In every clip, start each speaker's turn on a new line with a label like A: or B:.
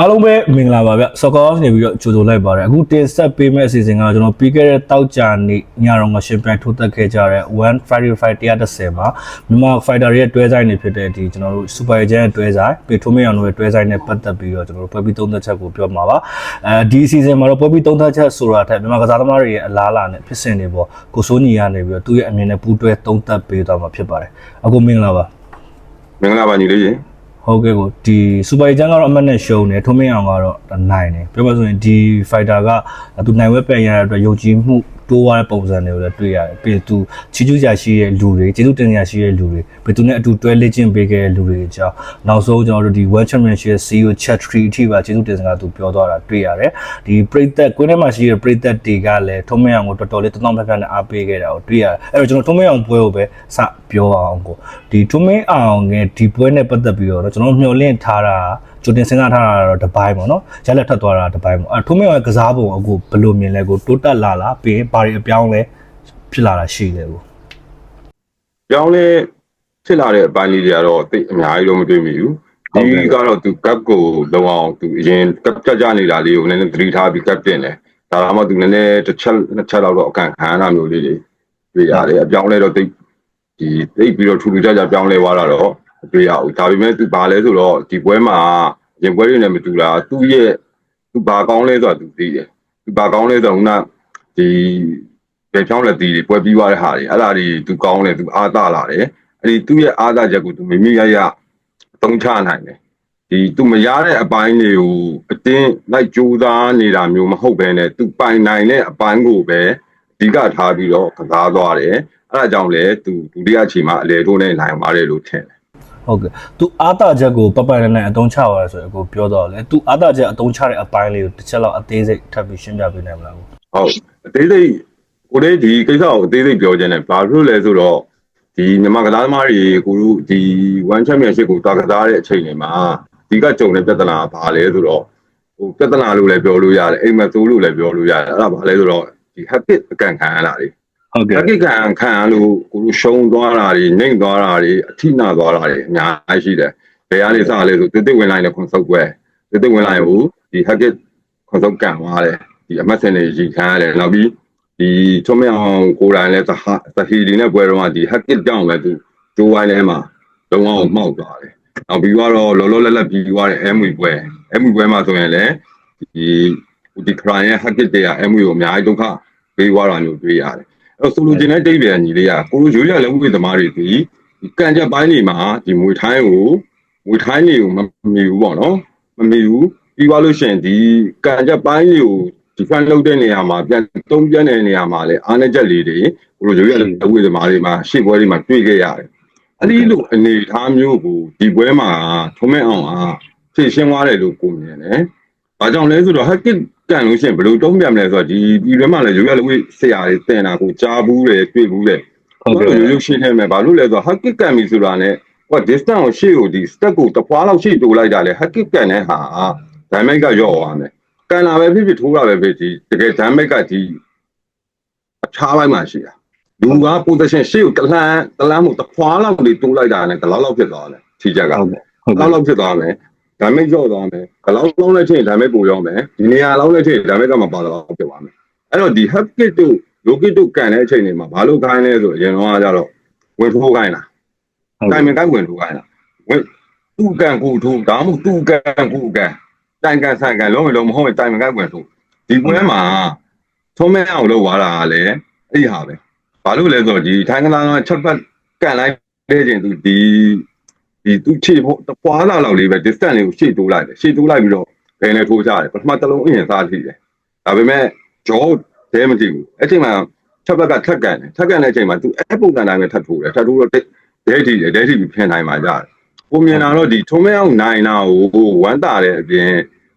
A: အားလုံးပဲမင်္ဂလာပါဗျဆော့ကာနေပြီးတော့ကြိုဆိုလိုက်ပါတယ်အခုတင်ဆက်ပေးမယ့်အစီအစဉ်ကကျွန်တော်ပြီးခဲ့တဲ့တောက်ကြနေ့ညတော့ငရှင်ပြိုင်ထိုးတက်ခဲ့ကြတဲ့ One Friday Fight 130မှာမြန်မာ fighter တွေရဲ့တွဲဆိုင်တွေဖြစ်တဲ့ဒီကျွန်တော်တို့ Super Agent ရဲ့တွဲဆိုင်ပေထိုးမင်းအောင်တို့ရဲ့တွဲဆိုင်နဲ့ပတ်သက်ပြီးတော့ကျွန်တော်တို့ပွဲပြီးသုံးသက်ချက်ကိုပြောမှာပါအဲဒီအစီအစဉ်မှာတော့ပွဲပြီးသုံးသက်ချက်ဆိုတာထက်မြန်မာကစားသမားတွေရဲ့အလားအလာနဲ့ဖြစ်စဉ်တွေပေါ့ကိုစိုးညီကနေပြီးတော့သူ့ရဲ့အမြင်နဲ့ပူးတွဲသုံးသက်ပေးသွားမှာဖြစ်ပါတယ်အခုမင်္ဂလာပါ
B: မင်္ဂလာပါညီလေးရေ
A: ဟုတ်ကဲ့ကိုဒီစူပါဂျန်ကတော့အမတ်နဲ့ရှုံးတယ်ထုံးမင်းအောင်ကတော့နိုင်တယ်ပြောမှဆိုရင်ဒီဖိုက်တာကသူနိုင်ဝဲပြန်ရတဲ့အတွက်ယုံကြည်မှု တိုးသွားတဲ့ပုံစံတွေကိုလည်းတွေ့ရတယ်ပြီးသူချီကျူးကြရှိတဲ့လူတွေကျေးဇူးတင်ကြရှိတဲ့လူတွေပြီးသူနဲ့အတူတွဲလေ့ကျင့်ပေးခဲ့တဲ့လူတွေအကြောင်းနောက်ဆုံးကျွန်တော်တို့ဒီ World Championship CEO Chat 3အထိပါကျေးဇူးတင်စကားသူပြောသွားတာတွေ့ရတယ်ဒီပရိသတ်ကွင်းထဲမှာရှိတဲ့ပရိသတ်တွေကလည်းထုံးမင်းအောင်ကိုတော်တော်လေးတောင်းတဖက်နဲ့အားပေးခဲ့တာကိုတွေ့ရတယ်အဲ့တော့ကျွန်တော်ထုံးမင်းအောင်ပွဲကိုပဲစပြောအောင်ကိုဒီထုံးမင်းအောင်ငယ်ဒီပွဲနဲ့ပတ်သက်ပြီးတော့ကျွန်တော်မျှော်လင့်ထားတာကျို တင်စဉ်းစားထားတာတော့တစ်ပိုင်းပေါ့နော်ရလက်ထပ်သွားတာတစ်ပိုင်းပေါ့အဲထုံးမင်းအောင်ကစားပုံအခုဘယ်လိုမြင်လဲကိုတိုးတက်လာလားပြီးရင်ဘာတွေအပြောင်းလဲဖြစ်လာတာရှိတယ်ကို
B: ပြောင်းလဲဖြစ်လာတဲ့အပိုင်းလေးတွေကတော့တိတ်အများကြီးတော့မတွေ့မိဘူးဒီကတော့သူကပ်ကိုလုံအောင်သူအရင်ကပ်ကြကြနေတာလေးကိုနည်းနည်းသတိထားပြီးကပ်တင်တယ်ဒါမှမဟုတ်သူနည်းနည်းတစ်ချက်နှစ်ချက်လောက်တော့အကန်ခံရတာမျိုးလေးတွေတွေ့ရတယ်အပြောင်းလဲတော့တိတ်ဒီတိတ်ပြီးတော့ထူထူခြားခြားပြောင်းလဲသွားတာတော့ မတွေ့ရဘူးဒါပေမဲ့သူဘာလဲဆိုတော့ဒီပွဲမှာရင်ပွဲတွေနဲ့မတူတာသူ့ရဲ့သူဘာကောင်းလဲဆိုတာသူသိတယ်သူဘာကောင်းလဲဆိုတော့ခုနဒီဘယ်ဖြောင်းလက်တီတွေပွဲပြီးသွားတဲ့ဟာတွေအဲ့ဒါတွေသူကောင်းတယ်သူအားသာလာတယ်အဲ့ဒီသူ့ရဲ့အားသာချက်ကိုသူမိမိရရအသုံးချနိုင်တယ်ဒီသူမရတဲ့အပိုင်းတွေကိုအတင်းလိုက်ကြိုးစားနေတာမျိုးမဟုတ်ဘဲနဲ့သူပိုင်နိုင်တဲ့အပိုင်းကိုပဲအဓိကထားပြီးတော့ကစားသွားတယ်အဲ့ဒါကြောင့်လေသူဒုတိယအချိန်မှာအလေထိုးနဲ့နိုင်သွားတယ်လို့ထင်တယ်
A: ဟုတ်ကဲ့သူအာတာချက်ကိုပပရနဲ့အတုံးချသွားတယ်ဆိုရင်အခုပြောတော့လေသူအာတာချက်အတုံးချတဲ့အပိုင်းလေးကိုတစ်ချက်လောက်အသေးစိတ်ထပ်ပြီးရှင်းပြပေးနိုင်မလားကို
B: ဟုတ်အသေးစိတ်ကိုလေးဒီကိစ္စကိုအသေးစိတ်ပြောခြင်းနဲ့ဘာလို့လဲဆိုတော့ဒီမြန်မာကစားသမားတွေကိုတို့ဒီ one championship ကိုတာကစားတဲ့အချိန်တွေမှာဒီကကြုံတဲ့ပြဿနာကဘာလဲဆိုတော့ဟိုပြဿနာလို့လည်းပြောလို့ရတယ်အိမ်မဆိုးလို့လည်းပြောလို့ရတယ်အဲ့ဒါဘာလဲဆိုတော့ဒီ habit အကန်ခံရတာတွေ
A: ဟုတ်ကဲ့
B: habit ကန်ခံရလို့ကိုတို့ရှုံးသွားတာတွေနှိမ့်သွားတာတွေအထိနာသွားတာတွေအများကြီးရှိတယ်ဘယ်ကနေစလဲဆိုတစ်တစ်ဝင်လိုက်တဲ့ခွန်ဆုပ်ကွဲတစ်တစ်ဝင်လိုက်ဟိုဒီ habit ခွန်ဆုပ်ကန်သွားတယ်ဒီအမတ်စင်တွေရီခံရတယ်နောက်ပြီးဒီချုံမအောင်ကိုယ်တိုင်လဲသဟာသဟီဒီနဲ့ပွဲတော့ကဒီ hack it ကြောင့်ပဲသူဂျိုးဝိုင်းထဲမှာလုံးဝမှောက်သွားတယ်။နောက်ပြီးတော့လောလောလတ်လတ်ပြီးသွားတဲ့ MV ပွဲ MV ပွဲမှာဆိုရင်လည်းဒီဒီ client ရဲ့ hack it တွေက MV ကိုအများကြီးဒုက္ခပေးသွားတာမျိုးတွေ့ရတယ်။အဲ့တော့ ဆိုလိုချင်တဲ့တိတ်ပြန်ညီလေးကကိုလိုရိုးရလက်ဝဲသမားတွေဒီကန်ချက်ပိုင်းတွေမှာဒီမွေထိုင်းကိုမွေထိုင်းတွေကိုမမီဘူးပေါ့နော်။မမီဘူးပြီးသွားလို့ရှိရင်ဒီကန်ချက်ပိုင်းတွေကိုဒီဖန်လုပ်တဲ့နေရာမှာပြန်သုံးပြန်တဲ့နေရာမှာလည်းအားနည်းချက်လေးတွေကိုလိုရိုးရလက်ဝဲသမားတွေမှာရှေ့ပွဲတွေမှာတွေ့ခဲ့ရတယ်။အဲ့ဒီလိုအနေအထားမျိုးကိုဒီပွဲမှာထုံးမဲ့အောင်အားဖြည့်ရှင်းသွားတယ်လို့ကိုမြင်တယ်။ဘာကြောင့်လဲဆိုတော့ hack it က န်လို့ရှိရင်ဘယ်လိုတုံးပြန်မလဲဆိုတော့ဒီဒီဘက်မှာလည်းရိုးရလက်ဝဲဆရာတွေတင်တာကိုကြားဘူးတယ်တွေ့ဘူးတယ်
A: ဟုတ်
B: ဟုတ်
A: ကဲ့
B: ကဲ့ရိုးရိုးရှင်းထဲမှာဘာလို့လဲဆိုတော့ hack it ကန်ပြီဆိုတာ ਨੇ ဟို distance ကိုရှေ့ကိုဒီ step ကိုတစ်ဖွာလောက်ရှေ့တိုးလိုက်တာလေ hack it ကန်တဲ့ဟာ damage ကရော့သွားမယ်ကန်လာပဲဖြစ်ဖြစ်ထိုးတာပဲဖြစ်ဒီတကယ် damage ကဒီအခြားဘက်မှာရှိတာလူက position ရှေ့ကိုတလန်းတလန်းမို့တစ်ဖွာလောက်လေးတိုးလိုက်တာ ਨੇ ဒီလောက်လောက်ဖြစ်သွားတယ်ခြေချက်က
A: ဟုတ်ကဲ့ဟုတ်
B: လောက်
A: ကဲ့
B: လောက်ဖြစ်သွားမယ် ဒါမဲ့ကြော့သွားမယ်ဘလောက်လုံးနဲ့ချင်းဒါမဲ့ပို့ရောက်မယ်ဒီနေရာလောက်နဲ့ချင်းဒါမဲ့ကမပါတော့ဖြစ်သွားမယ်အဲ့တော့ဒီ hack kit တို့ logit တို့ကန်တဲ့အချိန်တွေမှာဘာလို့ခိုင်းလဲဆိုအရင်တော့ကကြတော့ဝင်ထိုးခိုင်းတာကိုင်မင်ကိုင်ဝင်ထိုးခိုင်းတာဝင်သူ့ကန်ကိုထိုးဒါမှမဟုတ်သူ့ကန်ကိုကန်တိုင်ကန်ဆန်ကန်လုံးဝလုံးမဟုတ်ရင်တိုင်မကန်ဝင်ထိုးဒီပွဲမှာထုံးမဲအောင်လုပ်သွားတာကလည်းအဲ့ဒီဟာပဲဘာလို့လဲဆိုတော့ဒီထိုင်းကလာကချက်ပတ်ကန်လိုက်တဲ့ချင်းသူဒီ ဒီသူခြေဖို့ပွားလာလောက်လေးပဲ distance လေးကိုရှေ့တိုးလိုက်တယ်ရှေ့တိုးလိုက်ပြီးတော့ဘယ်နဲ့ထိုးကြတယ်ပထမတစ်လုံးအရင်စားထိတယ်ဒါပေမဲ့ဂျောဒဲမကြည့်ဘူးအဲ့ချိန်မှာချက်ပတ်ကထက်ကန်တယ်ထက်ကန်တဲ့အချိန်မှာသူအဲ့ပုံစံတိုင်းပဲထပ်ထိုးတယ်ထပ်ထိုးတော့ဒဲထိတယ်ဒဲထိပြီးဖင်နိုင်မှာကြတယ်ကိုမြင်လာတော့ဒီထုံးမဲအောင်နိုင်တာကိုဝမ်းတာတဲ့အပြင်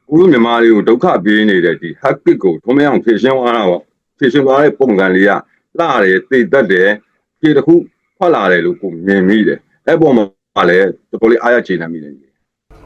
B: ကိုလူမြန်မာတွေကိုဒုက္ခပေးနေတဲ့ဒီ hack kit ကိုထုံးမဲအောင်ဖြည့်ရှင်းသွားတာပေါ့ဖြည့်ရှင်းသွားတဲ့ပုံစံလေးကလှတယ်သိတတ်တယ်ဖြည့်တစ်ခုထွက်လာတယ်လို့ကိုမြင်မိတယ်အဲ့ပေါ်မှာ လည်းတော်တော်လေးအားရကျေနပ်မိတယ်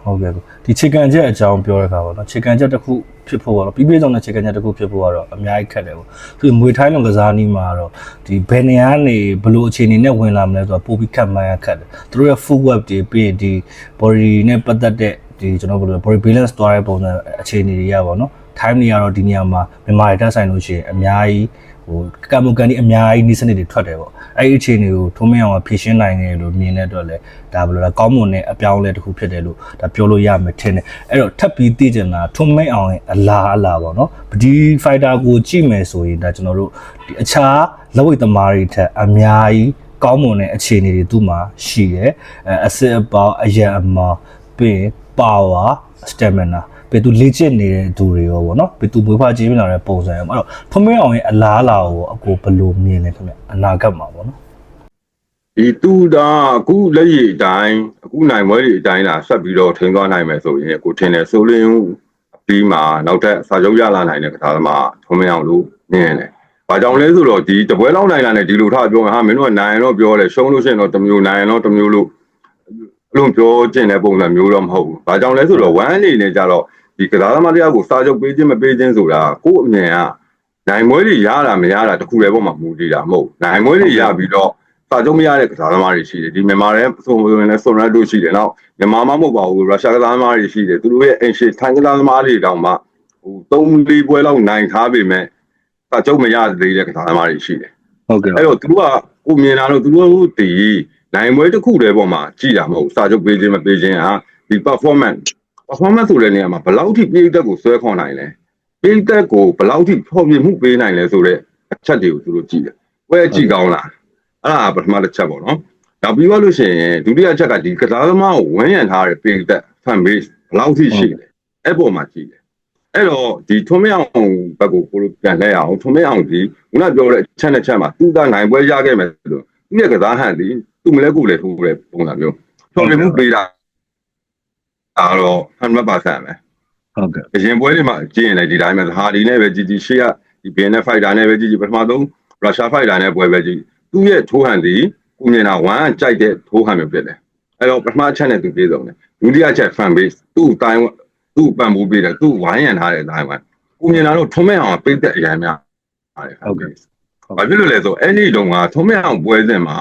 A: ဟုတ်ကဲ့ကိုဒီခြေကန်ချက်အကြောင်းပြောရခါပါတော့ခြေကန်ချက်တစ်ခုဖြစ်ဖို့ကတော့ပြီးပြည့်စုံတဲ့ခြေကန်ချက်တစ်ခုဖြစ်ဖို့ကတော့အများကြီးခက်တယ်ပေါ့သူမွေထိုင်းလုံကစားနည်းမှာတော့ဒီဘယ်နေရာနေဘယ်လိုအခြေအနေနဲ့ဝင်လာမလဲဆိုတော့ပို့ပြီးခက်မှန်းရခက်တယ်သူတို့ရဲ့ full web တွေပြီးရင်ဒီ body နဲ့ပတ်သက်တဲ့ဒီကျွန်တော်ဘယ်လို body balance သွားတဲ့ပုံစံအခြေအနေတွေရပါတော့ time တွေကတော့ဒီနေရာမှာမြန်မာတွေတက်ဆိုင်လို့ရှိရင်အများကြီး ဟိုကံမကန်ဒီအများကြီးနေစနစ်တွေထွက်တယ်ပေါ့အဲ့ဒီအခြေအနေကိုထုံးမင်းအောင်ကဖြည့်ရှင်းနိုင်တယ်လို့မြင်တဲ့အတွက်လည်းဒါဘယ်လိုလဲကောင်းမွန်တဲ့အပြောင်းအလဲတစ်ခုဖြစ်တယ်လို့ဒါပြောလို့ရမယ်ထင်တယ်အဲ့တော့ထပ်ပြီးသိကျင်တာထုံးမင်းအောင်ရဲ့အလားအလားပေါ့နော်ဒီ fighter ကိုကြည့်မယ်ဆိုရင်ဒါကျွန်တော်တို့ဒီအခြားလက်ဝိတ်သမားတွေထက်အများကြီးကောင်းမွန်တဲ့အခြေအနေတွေသူ့မှာရှိတယ်အဲအစစ်အပေါင်းအရန်အမောပြီးရင် power stamina ဘယ်သူလေ့ကျင့်နေတဲ့သူတွေရောဗောနော်ဘယ်သူမွေးဖွားကြီးပြလာတဲ့ပုံစံရောအဲ့တော့ဖမင်းအောင်ရဲ့အလားအလာကိုအကိုဘယ်လိုမြင်လဲခင်ဗျအနာဂတ်မှာဗောနော်
B: ဒီတူတာအခုလက်ရည်အတိုင်းအခုနိုင်ပွဲတွေအတိုင်းလာဆက်ပြီးတော့ထိန်းသွားနိုင်မယ်ဆိုရင်ကိုထင်တယ်ဆိုလင်းအပြီးမှာနောက်ထပ်စာချုပ်ရလာနိုင်တဲ့ကစားသမားထုံးမအောင်လို့မြင်တယ်။ဘာကြောင့်လဲဆိုတော့ဒီတပွဲလောက်နိုင်လာတဲ့ဒီလိုထားပြောရင်ဟာမင်းတို့ကနိုင်ရင်တော့ပြောတယ်ရှုံးလို့ရှိရင်တော့တစ်မျိုးနိုင်ရင်တော့တစ်မျိုးလို့အလုံးပြောကျင်တဲ့ပုံစံမျိုးတော့မဟုတ်ဘူး။ဘာကြောင့်လဲဆိုတော့ဝမ်းအနေနဲ့ကြတော့ ဒီကစားသမားတရားကိုစာချုပ်ပေးခြင်းမပေးခြင်းဆိုတာကိုယ့်အမြင်ကနိုင်မွေးတွေရတာမရတာတခုလည်းပေါ့မှာမူတည်တာမဟုတ်ဘူး။နိုင်မွေးတွေရပြီးတော့စာချုပ်မရတဲ့ကစားသမားတွေရှိတယ်ဒီမြန်မာထဲဆိုရင်လည်းဆွန်ရတ်တို့ရှိတယ်နောက်မြန်မာမှမဟုတ်ပါဘူးရုရှားကစားသမားတွေရှိတယ်သူတို့ရဲ့အင်ရှီထိုင်းကစားသမားတွေတောင်မှဟို၃၄ပွဲလောက်နိုင်ထားပေမဲ့စာချုပ်မရသေးတဲ့ကစားသမားတွေရှိတယ်
A: ဟုတ်ကဲ့
B: အဲ့တော့သူတို့ကကိုမြင်လာတော့သူတို့တည်နိုင်ပွဲတစ်ခုတည်းပေါ်မှာကြည်တာမဟုတ်စာချုပ်ပေးခြင်းမပေးခြင်းဟာဒီ performance performance ဆိုတဲ့နေရာမှာဘယ်လောက်ထိပြည်သက်ကိုဆွဲခေါ်နိုင်လဲပြည်သက်ကိုဘယ်လောက်ထိဖော်ပြမှုပေးနိုင်လဲဆိုတော့အချက်တွေကိုသူတို့ကြည့်တယ်ပွဲကြည့်ကောင်းလားအဲ့ဒါပထမတစ်ချက်ပေါ့နော်။ဒါပြီးသွားလို့ရှိရင်ဒုတိယချက်ကဒီကစားသမားကိုဝန်းရံထားတဲ့ page သက် fan base ဘယ်လောက်ထိရှိလဲ။အဲ့ပေါ်မှာကြည့်တယ်။အဲ့တော့ဒီထုံးမအောင်ဘက်ကိုကိုလိုပြန်လဲအောင်ထုံးမအောင်ဒီခုနပြောတဲ့အချက်နဲ့ချက်မှာသူကနိုင်ပွဲရခဲ့မယ်ဆိုတော့သူရဲ့ကစားဟန်ဒီသူမလဲကိုလဲထိုးတဲ့ပုံစံမျိုး။ဖြော်ပြမှုပေးတာ အဲ့တော့100%ပဲ
A: ဟုတ်ကဲ့
B: အရင်ပွဲတွေမှာကြည့်ရင်လည်းဒီတိုင်းပဲဟာဒီနဲ့ပဲကြည်ကြည်ရှေ့ကဒီ BNF fighter နဲ့ပဲကြည်ကြည်ပထမဆုံးရုရှား fighter နဲ့ပွဲပဲကြည်သူ့ရဲ့ထိုးဟန်ဒီကိုမြင်တာဝမ်းကြိုက်တဲ့ထိုးဟန်မျိုးဖြစ်တယ်အဲ့တော့ပထမအချက်နဲ့သူပြေဆုံးတယ်ဒုတိယချက် fan base သူ့အတိုင်းသူ့ပံ့ပိုးပေးတယ်သူ့ဝိုင်းရံထားတဲ့အတိုင်းဝိုင်းကိုမြင်တာတော့ထုံးမဲ့အောင်ပိတ်တဲ့အရင်များပါတယ် fan base ဘာဖြစ်လို့လဲဆိုအဲ့ဒီတုန်းကထုံးမဲ့အောင်ပွဲစဉ်မှာ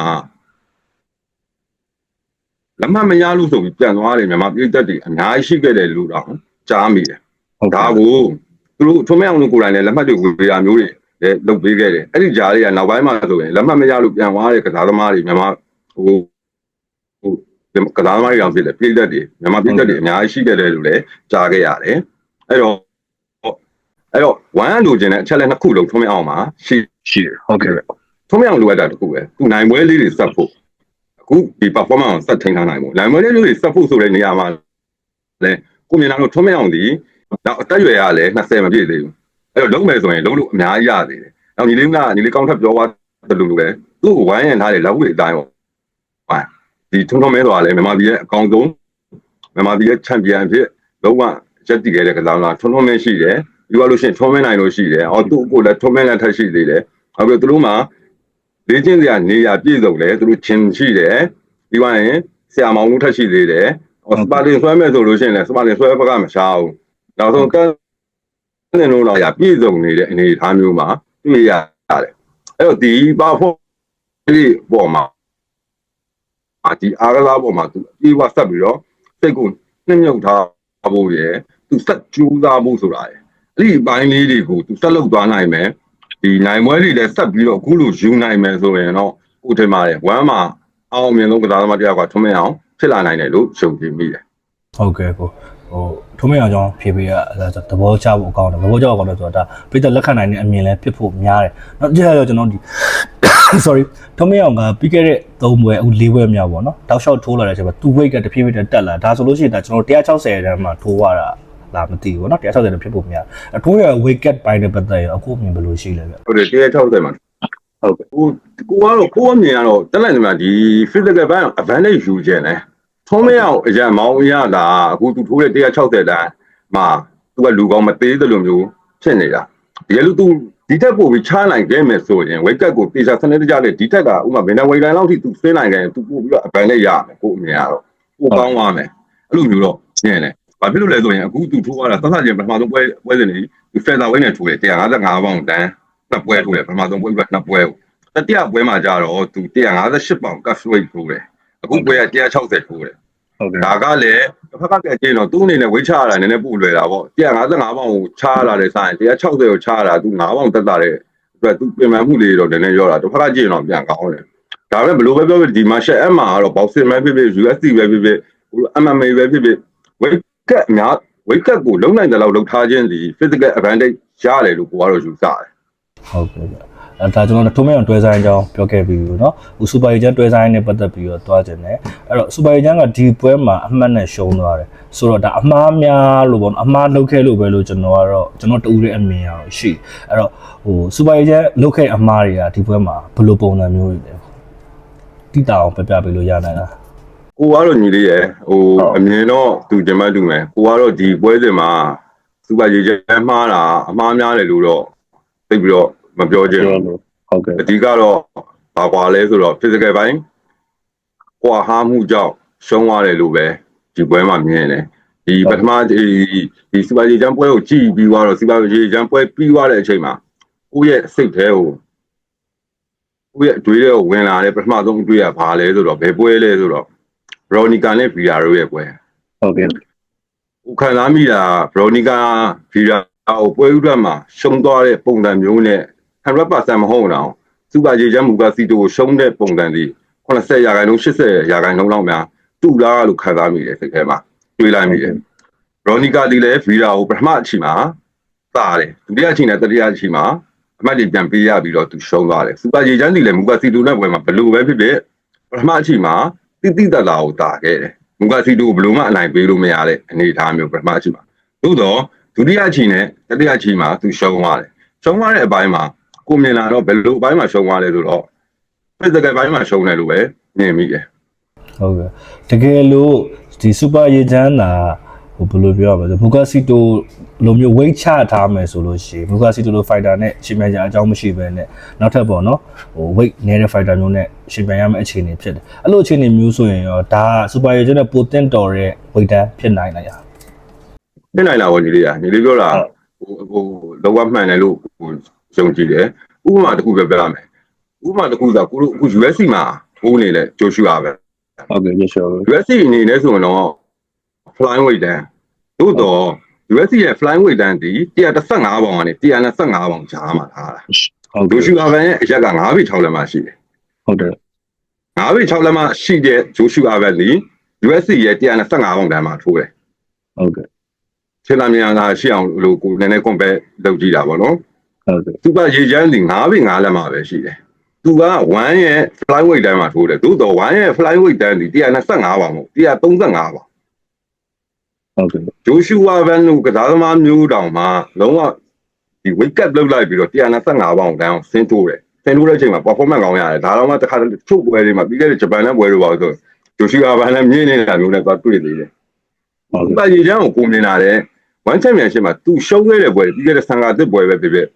B: လက်မှတ်မရလို့ဆိုပြီးပြန်သွားတယ်မြန်မာပြည်သက်တွေအများကြီးရှိခဲ့တယ်လို့တော့ကြားမိတယ်
A: ဟုတ်
B: ဒါ
A: ကဲ့
B: ကိုသူတို့ထုံးမဲ့အောင်လို့ကိုယ်တိုင်လည်းလက်မှတ်တွေဝေပေးတာမျိုးတွေလည်းလုပ်ပေးခဲ့တယ်အဲ့ဒီကြားလေးကနောက်ပိုင်းမှာဆိုရင်လက်မှတ်မရလို့ပြန်သွားတဲ့ကစားသမားတွေမြန်မာဟိုဟိုကစားသမားတွေအောင်ဖြစ်တယ်ပြည်သက်တွေမြန်မာပြည်သက်တွေအများကြီးရှိခဲ့တယ်လို့လည်းကြားခဲ့ရတယ်အဲ့တော့အဲ့တော့ဝမ်းလိုချင်တဲ့အချက်လက်နှစ်ခုလုံးထုံးမဲ့အောင်မှာရှိ
A: ရှိတယ်ဟုတ်ကဲ့
B: ထုံးမဲ့အောင်လိုအပ်တာတစ်ခုပဲသူနိုင်ပွဲလေးတွေစက်ဖို့အ ခုဒီ performance ကိုစက်ထိန်းထားနိုင်ဖို့နိုင်ပွဲလေးတွေစက်ဖို့ဆိုတဲ့နေရာမှာလဲကိုမြင်တာတော့ထုံးမဲ့အောင်ဒီတော့အသက်အရွယ်ကလည်း20မပြည့်သေးဘူးအဲ့တော့လုံးမယ်ဆိုရင်လုံးလို့အများကြီးရသေးတယ်နောက်ညီလေးကညီလေးကောင်းထပ်ပြောသွားတယ်လို့ပဲသူ့ကိုဝိုင်းရံထားတဲ့လောက်ဝေအတိုင်းပေါ့ဟိုဒီထုံးထုံးမဲတော်ကလည်းမြန်မာပြည်ရဲ့အကောင်ဆုံးမြန်မာပြည်ရဲ့ချန်ပီယံဖြစ်လုံးဝရက်တည်ခဲ့တဲ့ကစားသမားထုံးထုံးမဲရှိတယ်ပြီးသွားလို့ရှိရင်ထုံးမဲနိုင်လို့ရှိတယ်အော်သူ့ကိုလည်းထုံးမဲလည်းထပ်ရှိသေးတယ်နောက်ပြီးသူတို့မှာ လေ့ကျင့်စရာနေရာပြည့်စုံတယ်သူတို့ချင်းရှိတယ်ပြီးသွားရင်ဆရာမောင်မှုထက်ရှိသေးတယ်ဟောစပါတင်ဆွဲမဲ့ဆိုလို့ရှိရင်လည်းစပါတင်ဆွဲဘက်ကမရှားဘူးနောက်ဆုံးတန်းနေလို့တော့ရပြည့်စုံနေတဲ့အနေအထားမျိုးမှာတွေ့ရတယ်အဲ့တော့ဒီပါဖို့ဒီပေါ်မှာအာဒီအားကစားပေါ်မှာသူအပြေးဝဆက်ပြီးတော့စိတ်ကိုနှိမ့်မြုပ်ထားဖို့ရယ်သူဆက်ကြိုးစားဖို့ဆိုတာရယ်အဲ့ဒီဘိုင်းလေးတွေကိုသူဆက်လုပ်သွားနိုင်မယ် ဒီနိုင်ပွဲတွေလည်းဆက်ပြီးတော့အခုလိုယူနိုင်မယ်ဆိုရင်တော့ကိုထင်ပါတယ်ဝမ်းမှာအောင်အမြင်ဆုံးကစားသမားတစ်ယောက်ကထွန်းမင်းအောင်ဖြစ်လာနိုင်တယ်လို့ရှုံကြည်မိတယ်
A: ဟုတ်ကဲ့ကိုဟိုထုံးမရအောင်ကြောင်းဖြေပေးရသဘောကျဖို့အကောင်းတယ်သဘောကျဖို့အကောင်းတယ်ဆိုတာဒါပြည်သက်လက်ခံနိုင်တဲ့အမြင်လည်းဖြစ်ဖို့များတယ်နောက်တစ်ချက်တော့ကျွန်တော်ဒီ sorry ထုံးမရအောင်ကပြီးခဲ့တဲ့၃ဘွဲအခု၄ဘွဲမြောက်ပေါ့နော်တောက်လျှောက်ထိုးလာတဲ့အချိန်မှာသူ weight ကတဖြည်းဖြည်းတက်လာဒါဆိုလို့ရှိရင်ဒါကျွန်တော်160တန်းမှာထိုးရတာ လာမသိဘူးပေါ့နော်160တန်းဖြစ်ဖို့များအထိုးရ weight cut ပိုင်းနဲ့ပတ်သက်ရင်အခုအမြင်ဘယ်လိုရှိလဲဗျ
B: ဟုတ်တယ်160မှာဟုတ်ကဲ့ကိုကိုကတော့ကိုအမြင်ကတော့တက်လိုက်နေမှာဒီ physical ဘန်း advantage ယူခြင်းတယ်ထုံးမရအောင်အရင်မောင်းရတာအခုသူထိုးတဲ့160တန်းမှာသူကလူကောင်းမသေးသလိုမျိုးဖြစ်နေတာဒီလိုသူဒီတက်ကိုပြီးချနိုင်ခဲ့မယ်ဆိုရင် weight cut ကိုတေချာစနစ်တကျနဲ့ဒီတက်ကဥမာဘယ်နှဝေးတိုင်းလောက်ထိသူဆင်းနိုင်ခဲ့ရင်သူပို့ပြီးတော့ advantage ရမယ်ကိုအမြင်ကတော့ကိုကောင်းသွားမယ်အဲ့လိုမျိုးတော့ရှင်းတယ် ဘာဖြစ်လို့လဲဆိုရင်အခုသူထိုးရတာသတ်သတ်ချင်းပထမဆုံးပွဲပွဲစဉ်နေဒီ feather weight နဲ့ထိုးတယ်155ပေါင်တန်းနှစ်ပွဲထိုးတယ်ပထမဆုံးပွဲနှစ်ပွဲကိုတတိယပွဲမှာကျတော့သူ158ပေါင် cut weight ထိုးတယ်အခုပွဲက160ထိုးတယ်
A: ဟုတ်ကဲ့
B: ဒါကလည်းတစ်ဖက်ကကဲကျင်းတော့သူ့အနေနဲ့ဝိတ်ချရတာနည်းနည်းပို့လွယ်တာပေါ့155ပေါင်ကိုချရတာတဲ့ဆိုင်160ကိုချရတာသူ9ပေါင်တက်တာတဲ့အတွက်သူပြင်ပန်းမှုလေးတော့နည်းနည်းရောတာတစ်ဖက်ကကျင်းတော့ပြန်ကောင်းတယ်ဒါပေမဲ့ဘယ်လိုပဲပြောဖြစ်ဒီ martial art မှာကတော့ boxing ပဲဖြစ်ဖြစ် UFC ပဲဖြစ်ဖြစ်ဟို MMA ပဲဖြစ်ဖြစ် weight cut အများ weight cut ကိုလုံနိုင်တဲ့လောက်လုံထားခြင်းဒီ physical advantage ရတယ်လို့ကိုကတော့ယူဆတယ်
A: ဟုတ်ကဲ့ဗျအဲဒါကျွန်တော်ထုံးမရအောင်တွဲဆိုင်အကြောင်းပြောခဲ့ပြီးပြီเนาะဟိုစူပါရီဂျန်တွဲဆိုင်နဲ့ပတ်သက်ပြီးတော့တွားခြင်းတယ်အဲ့တော့စူပါရီဂျန်ကဒီပွဲမှာအမှတ်နဲ့ရှုံးသွားတယ်ဆိုတော့ဒါအမှားများလို့ပေါ့နော်အမှားလုပ်ခဲ့လို့ပဲလို့ကျွန်တော်ကတော့ကျွန်တော်တူရဲ့အမြင်ရတော့ရှိအဲ့တော့ဟိုစူပါရီဂျန်လုပ်ခဲ့အမှားတွေကဒီပွဲမှာဘယ်လိုပုံစံမျိုးတွေလဲတိတာအောင်ပြပြပေးလို့ရနိုင်လား
B: ကိုကတော့ညီလေးရယ်ဟိုအမြင်တော့သူကျမတူမယ်ကိုကတော့ဒီပွဲစဉ်မှာစူပါရေချမ်းမှားတာအမှားများတယ်လို့တော့သိပြီးတော့မပြောချင်ဘူး
A: ဟုတ်ကဲ့
B: အဓိကတော့ဘာကွာလဲဆိုတော့ physical ဘိုင်းကွာဟာမှုကြောင့်ရှုံးသွားတယ်လို့ပဲဒီပွဲမှာမြင်တယ်ဒီပထမဒီဒီစူပါရေချမ်းပွဲကိုကြည့်ပြီးသွားတော့စူပါရေချမ်းပွဲပြီးသွားတဲ့အချိန်မှာကိုယ့်ရဲ့စိတ်ထဲကိုကိုယ့်ရဲ့အတွေးတွေကိုဝင်လာတဲ့ပထမဆုံးအတွေးကဘာလဲဆိုတော့ဘယ်ပွဲလဲဆိုတော့ ရော်နီကာနဲ့ဗီယာတို့ရဲ့ပွဲ
A: ဟုတ်ကဲ့
B: ဟိုခံစားမိတာဗရော်နီကာဗီယာကိုပွဲဥဒတ်မှာရှုံးသွားတဲ့ပုံစံမျိုးနဲ့100%မဟုတ်တော့စူပါဂျေချမ်းမူကစီတိုကိုရှုံးတဲ့ပုံစံဒီ80ရာခိုင်နှုန်း80ရာခိုင်နှုန်းလောက်များတူလားလို့ခံစားမိတယ်စိတ်ထဲမှာတွေးလိုက်မိတယ်ဗရော်နီကာဒီလည်းဗီယာကိုပထမအချိန်မှာတာတယ်ဒုတိယအချိန်နဲ့တတိယအချိန်မှာအမှတ်တွေပြန်ပေးရပြီးတော့သူရှုံးသွားတယ်စူပါဂျေချမ်းဒီလည်းမူကစီတိုနဲ့ပွဲမှာဘယ်လိုပဲဖြစ်ဖြစ်ပထမအချိန်မှာ တိတိတတ်တာကိုတာခဲ့တယ်မူကစီတိုဘယ်လိုမှအနိုင်ပေးလို့မရတဲ့အနေအထားမျိုးပထမအချိန်မှာသို့တော့ဒုတိယအချိန်နဲ့တတိယအချိန်မှာသူရှုံးသွားတယ်ရှုံးသွားတဲ့အပိုင်းမှာကိုမြင်လာတော့ဘယ်လိုအပိုင်းမှာရှုံးသွားလဲဆိုတော့ physical ဘိုင်းမှာရှုံးတယ်လို့ပဲမြင်မိတယ်
A: ဟုတ်ကဲ့တကယ်လို့ဒီစူပါရေချမ်းတာ ဟိုဘယ်လိုပြောရမလဲမူကာစီတိုလိုမျိုး weight ချထားမယ်ဆိုလို့ရှိရင်မူကာစီတိုလို fighter နဲ့ရှင်ပြန်ကြအကြောင်းမရှိဘဲနဲ့နောက်ထပ်ပေါ့နော်ဟို weight နည်းတဲ့ fighter မျိုးနဲ့ရှင်ပြန်ရမယ့်အခြေအနေဖြစ်တယ်အဲ့လိုအခြေအနေမျိုးဆိုရင်ရောဒါစူပါရေချမ်းနဲ့ပိုတင်တော်တဲ့ weight တန်းဖြစ်နိုင်လား
B: ဖြစ်နိုင်လားဗောညီလေးကညီလေးပြောတာဟိုဟိုလောကမှန်တယ်လို့ဟိုယုံကြည်တယ်ဥပမာတစ်ခုပဲပြောရမယ်ဥပမာတစ်ခုဆိုကိုတို့အခု USC မှာထိုးနေတဲ့ဂျိုရှူအာပဲ
A: ဟုတ်ကဲ့ရရှိပါဘူး
B: USC အနေနဲ့ဆိုရင်တော့ flying weight တန်းသို့တော့ USC ရဲ့ flying weight တန်းဒီ135ပေါင်ကနေ125ပေါင်ကြားမှာထားတာ
A: ဟုတ်
B: ဂျိုရှူအာဗန်ရဲ့အရက်က9ပေ6လက်မှရှိတယ်
A: ဟုတ်တယ်
B: 9ပေ6လက်မှရှိတဲ့ဂျိုရှူအာဗန်ဒီ USC ရဲ့125ပေါင်တန်းမှာထိုးတယ်
A: ဟုတ်ကဲ့
B: ခြေလာမြန်လာရှိအောင်လို့ကိုနည်းနည်း compare လုပ်ကြည့်တာပေါ့နော်
A: ဟုတ်ကဲ့
B: သူကရေချမ်းဒီ9ပေ9လက်မှပဲရှိတယ်သူက1ရဲ့ flying weight တန်းမှာထိုးတယ်သို့တော့1ရဲ့ flying weight တန်းဒီ125ပေါင်မဟုတ်135ပေါင်
A: ဟုတ်ကဲ့
B: ဂျိုရှူဝါဗန်တို့ကစားသမားမျိုးတောင်မှလုံးဝဒီ wake up လုပ်လိုက်ပြီးတော့125ပေါင်တန်းဆင်းထိုးတယ်ဆင်းထိုးတဲ့အချိန်မှာ performance ကောင်းရတယ်ဒါတော့မှတစ်ခါချုပ်ပွဲတွေမှာပြီးခဲ့တဲ့ဂျပန်နဲ့ပွဲတွေပါဆိုဂျိုရှူဝါဗန်လည်းမြင်းနေတာမျိုးနဲ့သွားတွေ့သေးတယ်
A: ဟုတ်
B: ဒီ
A: ကဲ့
B: ပါရေချမ်းကိုကိုမြင်လာတဲ့ one championship မှာသူရှုံးခဲ့တဲ့ပွဲပြီးခဲ့တဲ့ဆန်ကာတစ်ပွဲပဲဖြစ်ဖြစ်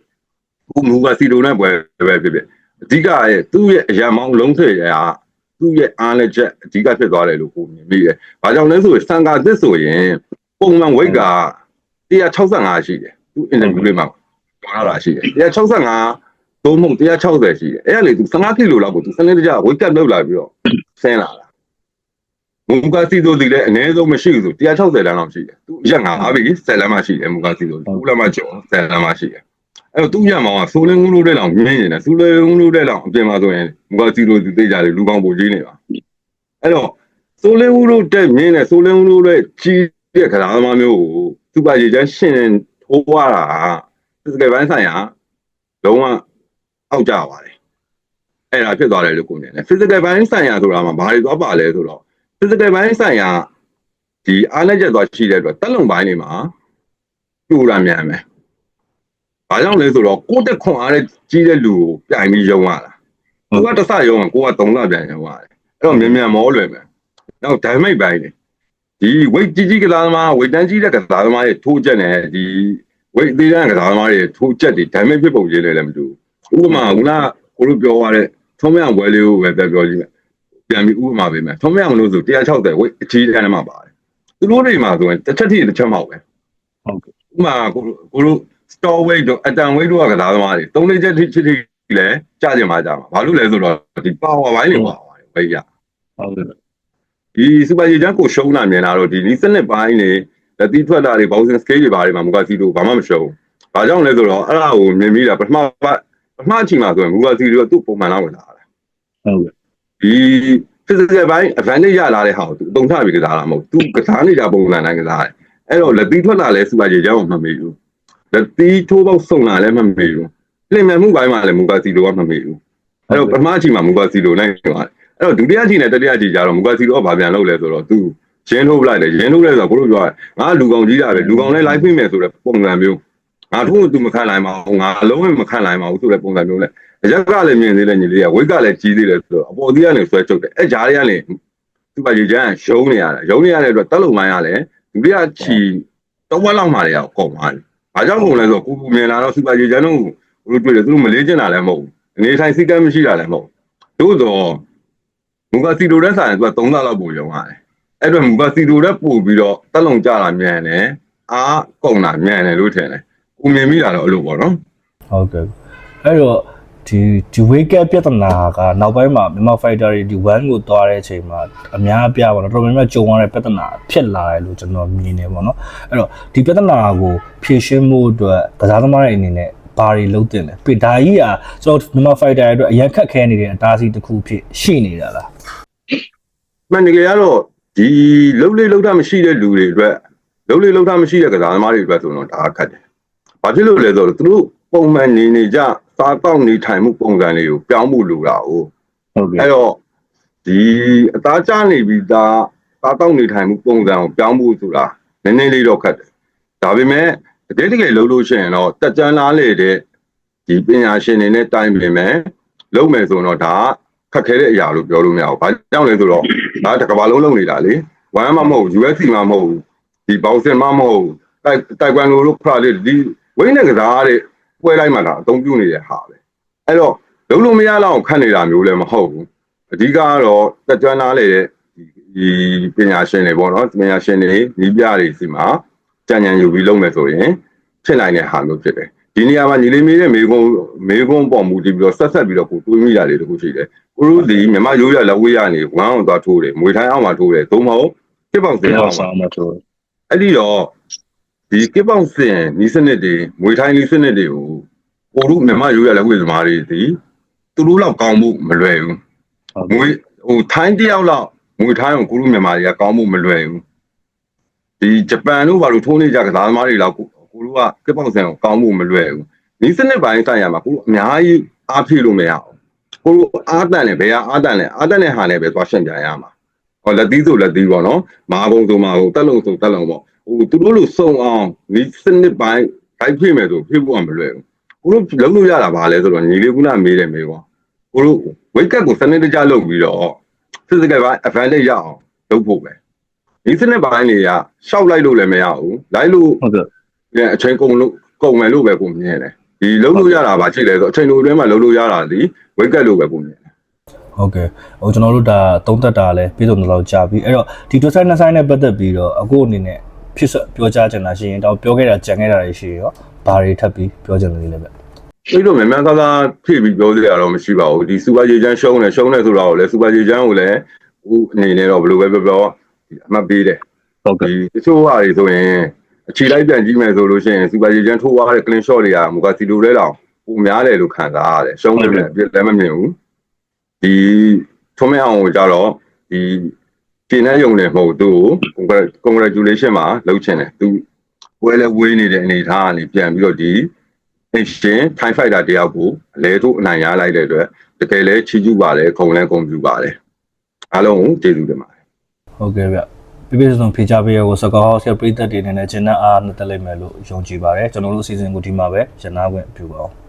B: ခုမူကစီတိုနဲ့ပွဲပဲဖြစ်ဖြစ်အဓိကရဲ့သူ့ရဲ့အရာမောင်းလုံးထည့်ရာသူ့ရဲ့အားနဲ့ချက်အဓိကဖြစ်သွားတယ်လို့ကိုမြင်မိတယ်။ဘာကြောင့်လဲဆိုရင်ဆန်ကာတစ်ဆိုရင် ပုံမှန် weight က165ရှိတယ်။သူ interview လေးမှာပြောရတာရှိတယ်။165သုံးမုံ160ရှိတယ်။အဲ့ဒါလေသူ15ကီလိုလောက်ကိုသူစနစ်တကျ weight cut လုပ်လာပြီးတော့ဆင်းလာတာ။မူကစီတိုဒီလည်းအနည်းဆုံးမရှိဘူးဆို160တန်းလောက်ရှိတယ်။သူရက်9ပြီ10လမ်းမှရှိတယ်မူကစီတိုဘူးလမ်းမှကျော်10လမ်းမှရှိတယ်။အဲ့တော့သူ့ရမောင်ကဆိုလင်းငူးလို့တဲ့လောက်မြင်းနေတယ်။ဆိုလင်းငူးလို့တဲ့လောက်အပြင်မှာဆိုရင်မူကစီတိုသူသိကြတယ်လူကောင်းပူကြီးနေပါ။အဲ့တော့ဆိုလင်းငူးလို့တဲ့မြင်းနဲ့ဆိုလင်းငူးလို့တဲ့ကြီး တဲ့ကစားသမားမျိုးကိုစူပါရေချမ်းရှင်းထိုးသွားတာစစကယ်ပိုင်းဆိုင်ရာလုံးဝအောက်ကြပါတယ်အဲ့ဒါဖြစ်သွားတယ်လို့ကိုမြင်တယ် physical ဘိုင်းဆိုင်ရာဆိုတာမှာဘာတွေသွားပါလဲဆိုတော့ physical ဘိုင်းဆိုင်ရာဒီအားလက်ချက်သွားရှိတဲ့အတွက်တက်လုံဘိုင်းတွေမှာပြိုတာမြန်မယ်ဘာကြောင့်လဲဆိုတော့ကိုယ့်တက်ခွန်အားနဲ့ကြီးတဲ့လူကိုပြိုင်ပြီးယုံရတာသူကတစ်ဆယုံရင်ကိုကသုံးလပြန်ယုံရတယ်အဲ့တော့မြန်မြန်မောလွယ်မယ်နောက် damage ဘိုင်းတွေ ဒီ weight ကြီးကြီးကစားသမား weight တန်းကြီးတဲ့ကစားသမားတွေထိုးချက်နဲ့ဒီ weight သေးတဲ့ကစားသမားတွေထိုးချက်တွေ damage ဖြစ်ပုံချင်းလည်းမတူဘူးဥပမာကကိုလိုပြောရတဲ့ထုံးမြဝဲလေးကိုပဲပြောပြောကြည့်မယ်ပြန်ပြီးဥပမာပေးမယ်ထုံးမြမလို့ဆို160 weight အကြီးတန်းထဲမှာပါတယ်သူတို့တွေမှာဆိုရင်တစ်ချက်ထိတစ်ချက်မဟုတ်ပဲ
A: ဟုတ်ကဲ့
B: ဥပမာကိုကိုလို store weight တို့အတန် weight တို့ကကစားသမားတွေသုံးလေးချက်ထိထိထိလည်းကြာကြမှာကြာမှာဘာလို့လဲဆိုတော့ဒီ power ဘိုင်းတွေပါပါတယ် weight ရ
A: ဟုတ်ကဲ့
B: ဒီစူပါဂျီချန်ကိုရှုံးတာမြင်လာတော့ဒီနီးစနစ်ပိုင်းနေလက်သီးထွက်တာတွေ bouncing scale တွေဘာတွေမှာမူကစီတို့ဘာမှမရှုံး။ဘာကြောင့်လဲဆိုတော့အဲ့ဒါကိုမြင်ပြီးတာပထမပထမအချိန်မှာဆိုရင်မူကစီတို့ကသူ့ပုံမှန်လောက်ဝင်လာတာ
A: ဟုတ်ကဲ့။
B: ဒီ physical ဘိုင်း advantage ရလာတဲ့ဟာကိုသူအသုံးချပြီးကစားတာမဟုတ်ဘူး။ तू ကစားနေကြပုံစံတိုင်းကစားတယ်။အဲ့တော့လက်သီးထွက်တာလဲစူပါဂျီချန်ကိုမမေ့ဘူး။လက်သီးထိုးပေါက်ဆုံတာလည်းမမေ့ဘူး။ပြင်မြန်မှုပိုင်းမှာလည်းမူကစီတို့ကမမေ့ဘူး။အဲ့တော့ပထမအချိန်မှာမူကစီတို့နိုင်သွားတယ်။ အဲ့တော့ဒုတိယအချိန်နဲ့တတိယအချိန်ကျတော့မူကစီတို့ကဘာပြန်လုပ်လဲဆိုတော့ तू ရင်းထုတ်ပလိုက်တယ်ရင်းထုတ်လဲဆိုတော့ကိုတို့ပြောငါလူကောင်ကြီးတာပဲလူကောင်လဲ live ဖိမယ်ဆိုတဲ့ပုံစံမျိုးငါတို့က तू မခံနိုင်ပါဘူးငါအလုံးဝမခံနိုင်ပါဘူးဆိုတဲ့ပုံစံမျိုးလဲအရက်ကလည်းမြင်သေးတယ်ညီလေးကဝိတ်ကလည်းကြီးသေးတယ်ဆိုတော့အပေါ်သေးကနေဆွဲချုပ်တယ်အဲဂျားတွေကနေသူ့ပါကြီးချမ်းရုံးနေရတာရုံးနေရတဲ့အတွက်တက်လုံမိုင်းရလဲဒုတိယချီတော့ဝက်လောက်မှလည်းအောင်ကုန်သွားတယ်။ဘာကြောင့်ကုန်လဲဆိုတော့ကိုကူမြင်လာတော့စူပါဂျီချန်တို့ကိုတို့တွေ့တယ်သူတို့မလေးကျင်တာလည်းမဟုတ်ဘူး။အနေထိုင်စိတ်ကမ်းမရှိတာလည်းမဟုတ်ဘူး။သို့တော့ မူကစီတိုတဲ့ဆိုင်ကသူက3လလောက်ပို့ရုံရတယ်။အဲ့တော့မူကစီတိုတဲ့ပို့ပြီးတော့တက်လုံကြတာမြန်တယ်။အားကုန်တာမြန်တယ်လို့ထင်တယ်။ကိုမြင်မိတာတော့အဲ့လိုပေါ့နော်။
A: ဟုတ်ကဲ့အဲ့တော့ဒီဒီ wake up ပြဿနာကနောက်ပိုင်းမှာမြန်မာ fighter တွေဒီ1ကိုသွားတဲ့အချိန်မှာအများအပြားပေါ့နော်တော်တော်များများကြုံရတဲ့ပြဿနာဖြစ်လာတယ်လို့ကျွန်တော်မြင်နေပေါ့နော်အဲ့တော့ဒီပြဿနာကိုဖြေရှင်းမှုအတွက်ကစားသမားတွေအနေနဲ့ဘာတွေလုပ်တင်လဲပြဒါကြီးอ่ะကျွန်တော်မြန်မာ fighter တွေအတွက်အရင်ခက်ခဲနေတဲ့အတားအဆီးတစ်ခုဖြစ်ရှိနေတာလား
B: မှန်တကယ်ကတော့ဒီလှုပ်လေလှုပ်တာမရှိတဲ့လူတွေအတွက်လှုပ်လေလှုပ်တာမရှိတဲ့ကစားသမားတွေအတွက်ဆိုတော့ဒါခက်တယ်။ဘာဖြစ်လို့လဲဆိုတော့သူတို့ပုံမှန်နေနေကြစားတောက်နေထိုင်မှုပုံစံလေးကိုပြောင်းဖို့လိုတာ哦
A: ဟုတ်ကဲ့
B: အဲ့တော့ဒီအသားကျနေပြီးသားစားတောက်နေထိုင်မှုပုံစံကိုပြောင်းဖို့ဆိုတာနည်းနည်းလေးတော့ခက်တယ်။ဒါပေမဲ့တကယ်တကယ်လှုပ်လို့ရှိရင်တော့တက်ကြမ်းလားလေတဲ့ဒီပညာရှင်တွေနဲ့တိုင်ပင်မယ်လုပ်မယ်ဆိုတော့ဒါကခက်ခဲတဲ့အရာလို့ပြောလို့မရဘူး။ဘာကြောင့်လဲဆိုတော့ ဒါတစ်ကမ္ဘာလုံးလုံးနေတာလေဝမ်မှမဟုတ် UFC မှမဟုတ်ဒီဘောက်ဆင်မှမဟုတ်တိုက်တိုက်ကွမ်လိုတို့ခရလေးဒီဝိနဲ့ကစားတဲ့ပွဲလိုက်မှလာအသုံးပြုနေတဲ့ဟာပဲအဲ့တော့လုံးလုံးမရလောက်ခတ်နေတာမျိုးလည်းမဟုတ်ဘူးအဓိကကတော့တက်ကြွနားလေတဲ့ဒီပညာရှင်တွေပေါ့နော်ပညာရှင်တွေညီပြတွေစီမှာကြံ့ကြံ့ယူပြီးလုပ်မယ်ဆိုရင်ဖြစ်နိုင်တဲ့ဟာမျိုးဖြစ်တယ်ဒီနေရာမှာညီလေးမေးတဲ့မေကုန်းမေကုန်းပေါ်မူတည်ပြီးတော့ဆက်ဆက်ပြီးတော့ကိုတွေးမိတာတွေတခုရှိတယ် ကိုတို့ဒီမြမရိုးရလက်ဝေးရနေဝမ်းအောင်သွားထိုးတယ်မွေထိုင်းအောင်မှာထိုးတယ်သို့မဟုတ်ကစ်ပေါင်စင်အောင်မှာ
A: မတော်
B: အဲ့ဒီတော့ဒီကစ်ပေါင်စင်နီးစနစ်တွေမွေထိုင်းနီးစနစ်တွေကိုကိုတို့မြမရိုးရလက်ဝေးသမားတွေဒီသူတို့လောက်ကောင်းမှုမလွယ်ဘူး
A: ဟုတ်
B: မွေဟိုထိုင်းတယောက်လောက်မွေထိုင်းအောင်ကိုတို့မြန်မာတွေကကောင်းမှုမလွယ်ဘူးဒီဂျပန်တို့ဘာလို့ထိုးနေကြကစားသမားတွေလောက်ကိုကိုတို့ကကစ်ပေါင်စင်ကိုကောင်းမှုမလွယ်ဘူးနီးစနစ်ပိုင်းဆိုင်ရာမှာကိုတို့အများကြီးအားဖြည့်လို့မရဘူး ကိုလိုအားတန်လဲဘယ်ဟာအားတန်လဲအားတန်တဲ့ဟာနဲ့ပဲသွားရှင်းပြရမှာဟောလက်သီးဆိုလက်သီးပေါ့နော်မာကုံဆိုမာကုံတက်လုံဆိုတက်လုံပေါ့ဟိုသူတို့လိုစုံအောင်ဒီစနစ်ပိုင်းဂိုက်ဖိမယ်ဆိုဖိဖို့ကမလွယ်ဘူးကိုလိုလုံးလို့ရတာပါလဲဆိုတော့ညီလေးကုနာမေးတယ်မေးပေါ့ကိုလိုဝိတ်ကတ်ကိုစနစ်တကျလုပ်ပြီးတော့ physical ပိုင်း advantage ရအောင်လုပ်ဖို့ပဲဒီစနစ်ပိုင်းတွေကရှောက်လိုက်လို့လည်းမရဘူးလိုက်လို့
A: ဟုတ်ကဲ့
B: ပြန်အချိန်ကုန်လို့ကုန်မယ်လို့ပဲကိုမြင်တယ် ဒီလုံးလို့ရတာပါကြည့်လဲဆိုအချိန်လိုအတွင်းမှာလုံးလို့ရတာဒီဝိတ်ကတ်လို့ပဲကိုမြင်တယ်
A: ဟုတ်ကဲ့ဟိုကျွန်တော်တို့ဒါသုံးသက်တာလဲပြည်စုံတော့လောက်ကြာပြီအဲ့တော့ဒီတွက်ဆိုင်နှစ်ဆိုင်နဲ့ပတ်သက်ပြီးတော့အခုအနေနဲ့ဖြစ်ဆက်ပြောကြားချင်တာရှိရင်တော့ပြောခဲ့တာကြံခဲ့တာတွေရှိရောဘာတွေထပ်ပြီးပြောချင်လို့လဲဗျ
B: အဲ့တော့မြန်မြန်သားသားဖြည့်ပြီးပြောစရာတော့မရှိပါဘူးဒီစူပါဂျီချန်ရှုံးတယ်ရှုံးတယ်ဆိုတော့လေစူပါဂျီချန်ကိုလည်းဟိုအနေနဲ့တော့ဘယ်လိုပဲပြောပြောအမှတ်ပေးတယ်
A: ဟုတ်ကဲ့
B: ဒီတချို့ဟာတွေဆိုရင် အခြေလိုက်ပြန်ကြည့်မယ်ဆိုလို့ရှိရင်စူပါဂျီချန်ထိုးသွားတဲ့ clean shot တွေကမူကစီလိုလဲတော့ပုံများတယ်လို့ခံစားရတယ်ရှုံးတယ်လည်းအပြစ်လည်းမမြင်ဘူးဒီထုံးမအောင်ကိုကြတော့ဒီကျင်းတဲ့ယုံနေမဟုတ်သူ့ကို congratulation မှာလုပ်ချင်တယ်သူဝဲလဲဝေးနေတဲ့အနေထားကနေပြန်ပြီးတော့ဒီအရှင် Thai fighter တယောက်ကိုအလဲတို့အနိုင်ရလိုက်တဲ့အတွက်တကယ်လဲချီးကျူးပါတယ်ခုံလဲဂုဏ်ပြုပါတယ်အားလုံးကိုကျေးဇူးတင်ပါတယ်
A: ဟုတ်ကဲ့ဗျ ပြပြစုံဖေချပေးရကိုစကောက်ဟောက်ဆရာပြည်သက်တွေအနေနဲ့ဂျင်းနဲ့အားနဲ့တက်လိုက်မယ်လို့ယုံကြည်ပါတယ်ကျွန်တော်တို့အစီအစဉ်ကိုဒီမှာပဲရနာခွင့်ပြုပါအောင်